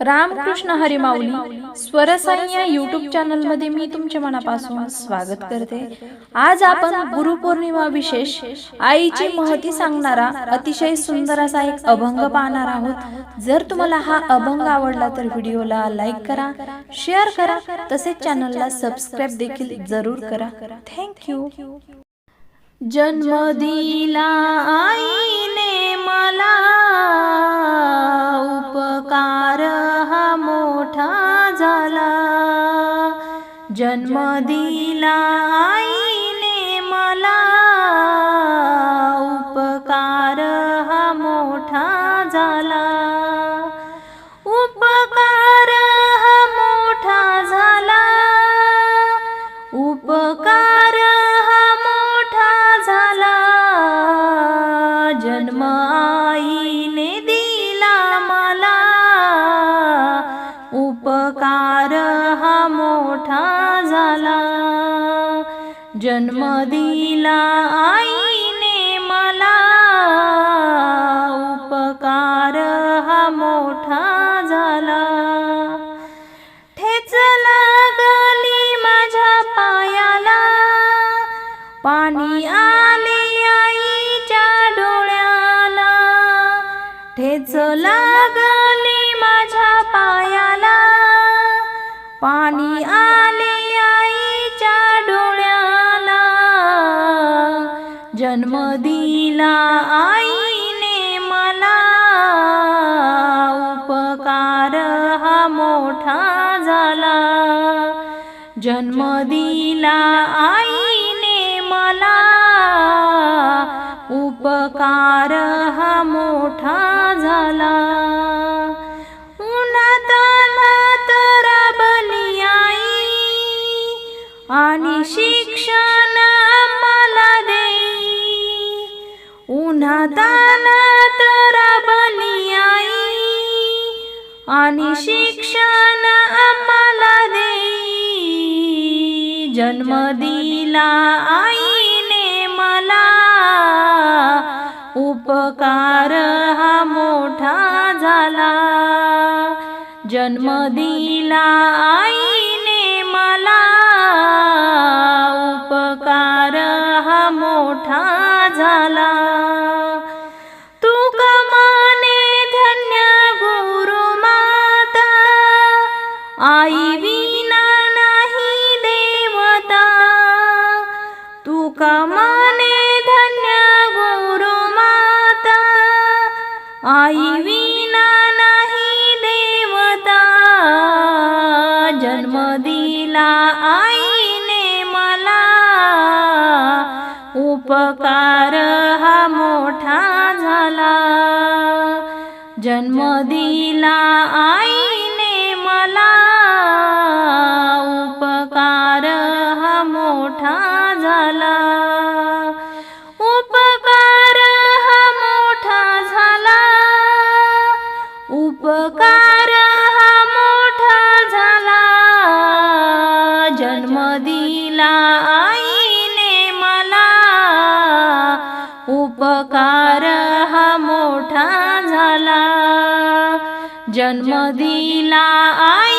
रामकृष्ण हरिमाऊली स्वरसाई या युट्यूब चॅनलमध्ये मी तुमच्या मनापासून स्वागत करते. आज आपण गुरुपौर्णिमा विशेष आईची महती सांगणारा अतिशय सुंदर असा एक अभंग पाहणार आहोत. जर तुम्हाला हा अभंग आवडला तर व्हिडिओला लाईक करा. शेअर करा. तसेच चॅनलला सबस्क्राईब देखील जरूर करा. थँक्यू जन्म दिला आईने मला. जन्म दिला आईने मला. उपकार हा मोठा झाला. जन्म दिला आईने मला. उपकार हा मोठा झाला. ठेच लागली माझ्या पायाला. पाणी आले आईच्या डोळ्याला. ठेच लागली माझ्या जन्म दिला आईने मला उपकार हा मोठा झाला. जन्म दिला आईने मला उपकार हा मोठा झाला. उन्हात अनाथ आई आणि शिक्षण उन्हात अनाथ राबली आई. आणि शिक्षण आम्हाला देई जन्म दिला आईने मला. उपकार हा मोठा झाला. जन्म दिला आईने कमाने धन्य गुरु माता आई विना नाही देवता जन्म दिला आईने मला उपकार हा मोठा झाला जन्म दिला आई दिला आईने मला. उपकार हा मोठा झाला. जन्म दिला आई